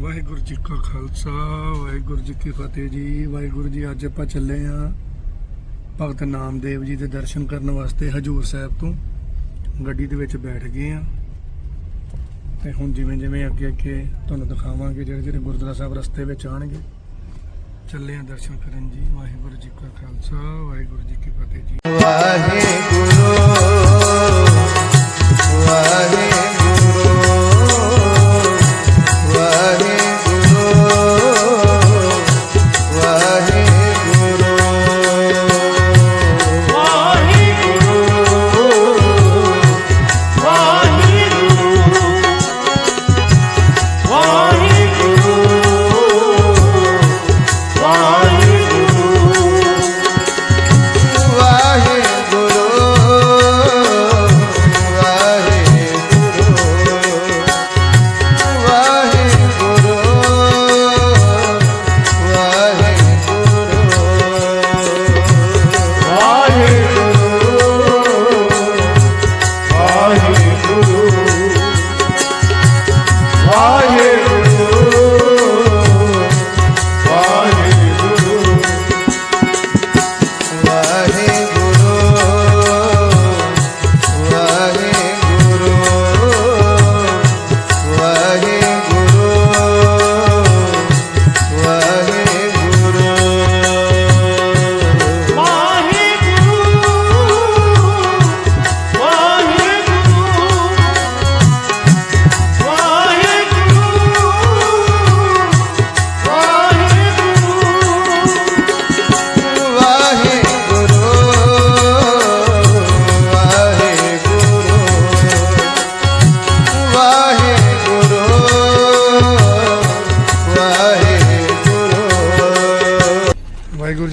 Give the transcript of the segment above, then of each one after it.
ਵਾਹਿਗੁਰੂ ਜੀ ਕਾ ਖਾਲਸਾ, ਵਾਹਿਗੁਰੂ ਜੀ ਕੀ ਫਤਿਹ ਜੀ। ਵਾਹਿਗੁਰੂ ਜੀ, ਅੱਜ ਆਪਾਂ ਚੱਲੇ ਆ ਭਗਤ ਨਾਮਦੇਵ ਜੀ ਦੇ ਦਰਸ਼ਨ ਕਰਨ ਵਾਸਤੇ ਹਜੂਰ ਸਾਹਿਬ ਤੋਂ। ਗੱਡੀ ਦੇ ਵਿੱਚ ਬੈਠ ਗਏ ਆ ਤੇ ਹੁਣ ਜਿਵੇਂ ਜਿਵੇਂ ਅੱਗੇ ਅੱਗੇ ਤੁਹਾਨੂੰ ਦਿਖਾਵਾਂਗੇ, ਜਿਹੜੇ ਜਿਹੜੇ ਗੁਰਦੁਆਰਾ ਸਾਹਿਬ ਰਸਤੇ ਵਿੱਚ ਆਣਗੇ ਚੱਲੇ ਆ ਦਰਸ਼ਨ ਕਰਨ ਜੀ। ਵਾਹਿਗੁਰੂ ਜੀ ਕਾ ਖਾਲਸਾ, ਵਾਹਿਗੁਰੂ ਜੀ ਕੀ ਫਤਿਹ ਜੀ। ਵਾਹਿਗੁਰੂ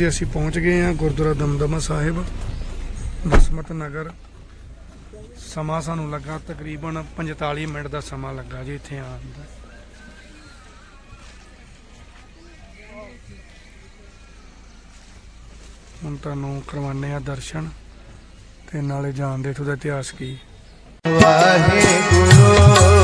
ਜੀ ਅਸੀਂ ਪਹੁੰਚ ਗਏ ਹਾਂ ਗੁਰਦੁਆਰਾ ਦਮਦਮਾ ਸਾਹਿਬ, ਬਸਮਤ ਨਗਰ। ਸਮਾਂ ਸਾਨੂੰ ਲੱਗਾ ਤਕਰੀਬਨ 45 ਮਿੰਟ ਦਾ ਸਮਾਂ ਲੱਗਾ ਜੀ ਇੱਥੇ ਆਉਣ ਦਾ। ਹੁਣ ਤੁਹਾਨੂੰ ਕਰਵਾਉਂਦੇ ਆ ਦਰਸ਼ਨ ਤੇ ਨਾਲੇ ਜਾਣਦੇ ਇੱਥੋਂ ਦਾ ਇਤਿਹਾਸ ਕੀ। ਵਾਹਿਗੁਰੂ।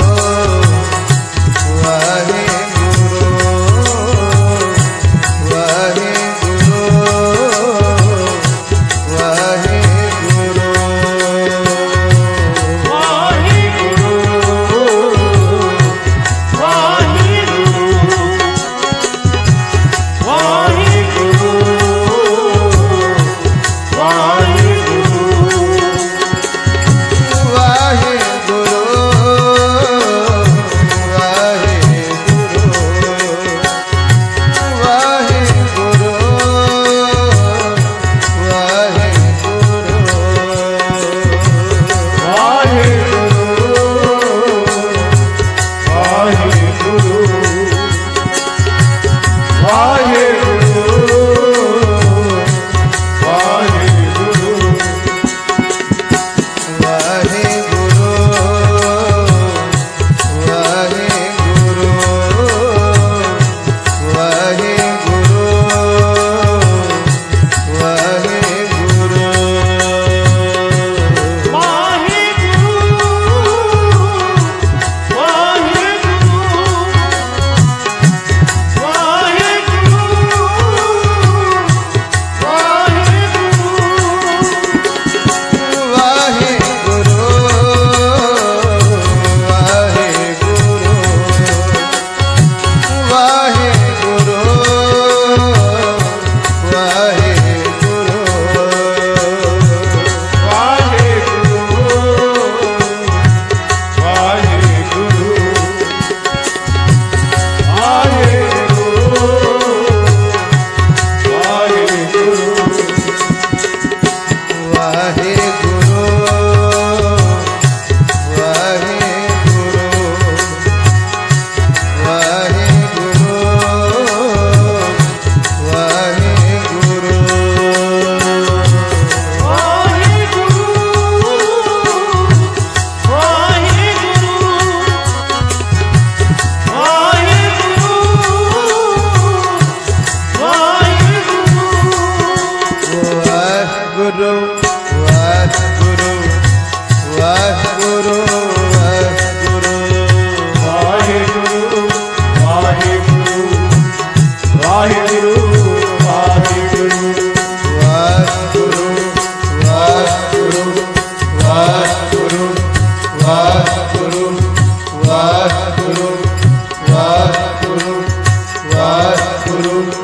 Guru.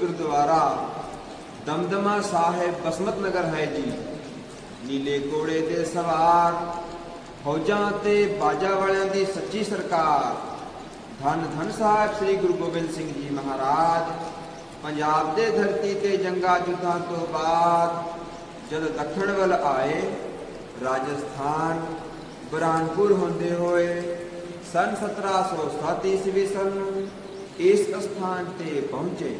ਗੁਰਦੁਆਰਾ ਦਮਦਮਾ ਸਾਹਿਬ ਬਸਮਤ ਨਗਰ ਹੈ ਜੀ। ਨੀਲੇ ਕੋੜੇ ਤੇ ਸਵਾਰ, ਫੌਜਾਂ ਤੇ ਬਾਜਾ ਵਾਲਿਆਂ ਦੀ ਸੱਚੀ ਸਰਕਾਰ। ਧੰਨ ਧੰਨ ਸਾਹਿਬ ਸ੍ਰੀ ਗੁਰੂ ਗੋਬਿੰਦ ਸਿੰਘ ਜੀ ਮਹਾਰਾਜ। ਪੰਜਾਬ ਦੇ ਧਰਤੀ ਤੇ ਜੰਗਾਂ ਯੁੱਧਾਂ ਤੋਂ ਬਾਅਦ ਜਦ ਦੱਖਣ ਵੱਲ ਆਏ, ਰਾਜਸਥਾਨ, ਬਰਾਨਪੁਰ ਹੁੰਦੇ ਹੋਏ ਸਨ 1707 ਈਸਵੀ ਸਨ ਨੂੰ ਇਸ ਸਥਾਨ ਤੇ ਪਹੁੰਚੇ।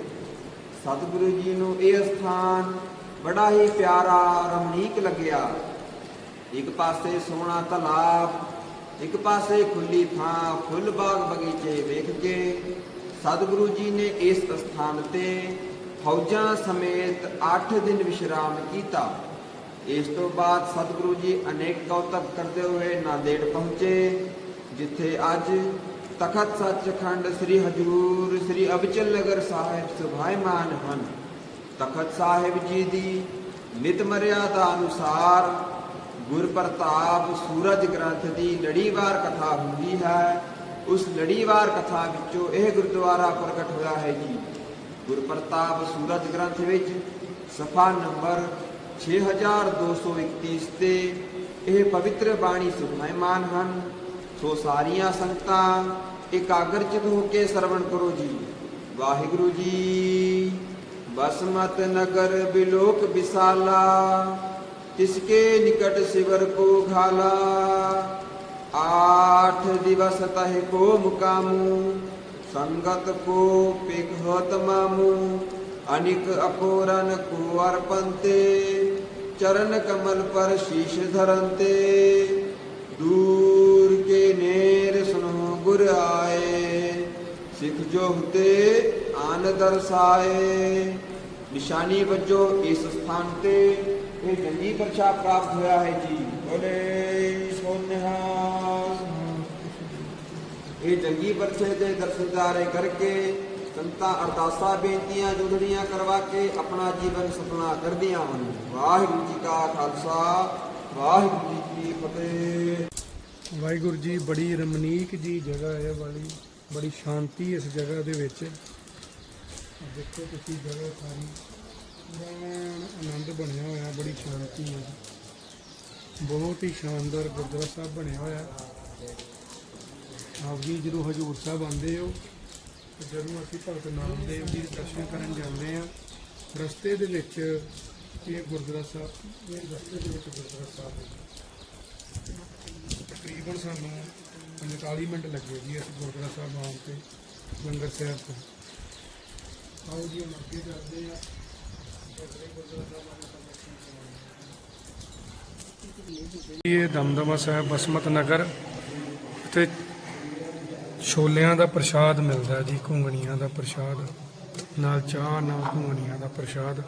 ਸਤਿਗੁਰੂ ਜੀ ਨੂੰ ਇਹ ਸਥਾਨ ਬੜਾ ਹੀ ਪਿਆਰਾ ਰਮਣੀਕ ਲੱਗਿਆ। ਇੱਕ ਪਾਸੇ ਸੋਹਣਾ ਤਲਾਬ, ਇੱਕ ਪਾਸੇ ਖੁੱਲੀ ਥਾਂ, ਫੁੱਲ ਬਾਗ ਬਗੀਚੇ ਵੇਖ ਕੇ ਸਤਿਗੁਰੂ ਜੀ ਨੇ ਇਸ ਸਥਾਨ ਤੇ ਫੌਜਾਂ ਸਮੇਤ 8 ਦਿਨ ਵਿਸ਼ਰਾਮ ਕੀਤਾ। ਇਸ ਤੋਂ ਬਾਅਦ ਸਤਿਗੁਰੂ ਜੀ ਅਨੇਕ ਕੌਤਕ ਕਰਦੇ ਹੋਏ ਨਾਂਦੇੜ ਪਹੁੰਚੇ, ਜਿੱਥੇ ਅੱਜ ਤਖਤ ਸੱਚਖੰਡ ਸ੍ਰੀ ਹਜੂਰ ਸ੍ਰੀ ਅਬਚਲ ਨਗਰ ਸਾਹਿਬ ਸੁਭਾਇਮਾਨ ਹਨ। ਤਖਤ ਸਾਹਿਬ ਜੀ ਦੀ ਨਿਤ ਮਰਿਆਦਾ ਅਨੁਸਾਰ ਗੁਰ ਪ੍ਰਤਾਪ ਸੂਰਜ ਗ੍ਰੰਥ ਦੀ ਲੜੀਵਾਰ ਕਥਾ ਹੁੰਦੀ ਹੈ। ਉਸ ਲੜੀਵਾਰ ਕਥਾ ਵਿੱਚੋਂ ਇਹ ਗੁਰਦੁਆਰਾ ਪ੍ਰਗਟ ਹੋਇਆ ਹੈ ਜੀ। ਗੁਰ ਪ੍ਰਤਾਪ ਸੂਰਜ ਗ੍ਰੰਥ ਵਿੱਚ ਸਫਾ ਨੰਬਰ 6231 ਤੇ ਇਹ ਪਵਿੱਤਰ ਬਾਣੀ ਸੁਭਾਇਮਾਨ ਹਨ। ਸੋ ਸਾਰੀਆਂ ਸੰਗਤਾਂ ਇਕਾਗਰਚਿਤ ਹੋ ਕੇ ਸਰਵਣ ਕਰੋ ਜੀ ਵਾਹਿਗੁਰੂ ਜੀ ਬਸਮਤ ਨਗਰ ਬਿਲੋਕ ਵਿਸਾਲਾ ਤਿਸਕੇ ਨਿਕਟ ਸਿਵਰ ਕੋ ਘਾਲਾ आठ दिवस तह को मुकामू संगत को पिघत मामू अनिक अपोरन को अर्पणते चरण कमल पर शीश धरनते दूर ਜੇ ਨੇਰ ਸੁਨੋ ਗੁਰ ਆਏ, ਸਿੱਖ ਜੋਗਤੇ ਆਨ ਦਰਸਾਏ। ਨਿਸ਼ਾਨੀ ਵਜੋਂ ਇਸ ਸਥਾਨ ਤੇ ਇਹ ਜੰਗੀ ਪਰਚਾ ਪ੍ਰਾਪਤ ਹੋਇਆ ਹੈ ਜੀ। ਬੋਲੇ ਸੋਨਹਾ ਇਹ ਜੰਗੀ ਪਰਚੇ ਦੇ ਦਰਸ਼ਨਦਾਰੇ ਕਰਕੇ ਸੰਤਾਂ ਅਰਦਾਸਾਂ, ਬੇਨਤੀਆਂ, ਜੁਗੜੀਆਂ ਕਰਵਾ ਕੇ ਆਪਣਾ ਜੀਵਨ ਸੁਪਨਾ ਕਰਦੀਆਂ ਹਨ। ਵਾਹਿਗੁਰੂ ਜੀ ਕਾ ਖਾਲਸਾ, ਵਾਹਿਗੁਰੂ ਜੀ ਕੀ ਫਤਿਹ। ਵਾਹਿਗੁਰੂ ਜੀ, ਬੜੀ ਰਮਨੀਕ ਜੀ ਜਗ੍ਹਾ ਹੈ ਵਾਲੀ। ਬੜੀ ਸ਼ਾਂਤੀ ਇਸ ਜਗ੍ਹਾ ਦੇ ਵਿੱਚ। ਦੇਖੋ ਤੁਸੀਂ ਜਗ੍ਹਾ ਸਾਰੀ। ਪੂਰਾ ਆਨੰਦ ਬਣਿਆ ਹੋਇਆ, ਬੜੀ ਸ਼ਾਂਤੀ ਹੈ। ਬਹੁਤ ਹੀ ਸ਼ਾਨਦਾਰ ਗੁਰਦੁਆਰਾ ਸਾਹਿਬ ਬਣਿਆ ਹੋਇਆ। ਆਪ ਜੀ ਜਦੋਂ ਹਜੂਰ ਸਾਹਿਬ ਆਉਂਦੇ ਹੋ ਜਦੋਂ ਅਸੀਂ ਭਗਤ ਨਾਮਦੇਵ ਜੀ ਦੇ ਦਰਸ਼ਨ ਕਰਨ ਜਾਂਦੇ ਆ ਰਸਤੇ ਦੇ ਵਿੱਚ ਇਹ ਗੁਰਦੁਆਰਾ ਸਾਹਿਬ, ਇਹ ਰਸਤੇ ਦੇ ਵਿੱਚ ਗੁਰਦੁਆਰਾ ਸਾਹਿਬ ਹੈ। ਤਕਰੀਬਨ ਸਾਨੂੰ 45 ਮਿੰਟ ਲੱਗੇ ਜੀ ਅਸੀਂ ਗੁਰਦੁਆਰਾ ਸਾਹਿਬ ਆਉਣ ਤੇ, ਲੰਗਰ ਸਾਹਿਬ ਤੋਂ। ਆਓ ਜੀ, ਹੁਣ ਅੱਗੇ ਚੱਲਦੇ ਆ ਇਹ ਦਮਦਮਾ ਸਾਹਿਬ ਬਸਮਤ ਨਗਰ ਤੇ ਛੋਲਿਆਂ ਦਾ ਪ੍ਰਸ਼ਾਦ ਮਿਲਦਾ ਜੀ, ਘੁੰਗਣੀਆਂ ਦਾ ਪ੍ਰਸ਼ਾਦ, ਨਾਲ ਚਾਹ, ਨਾਲ ਘੁੰਗਣੀਆਂ ਦਾ ਪ੍ਰਸ਼ਾਦ।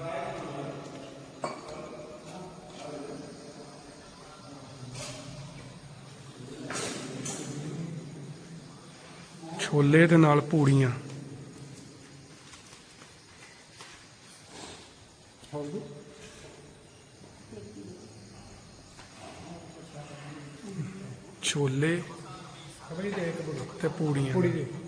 ਛੋਲੇ ਦੇ ਨਾਲ ਪੂੜੀਆਂ। ਛੋਲੇ ਤੇ ਪੂੜੀਆਂ।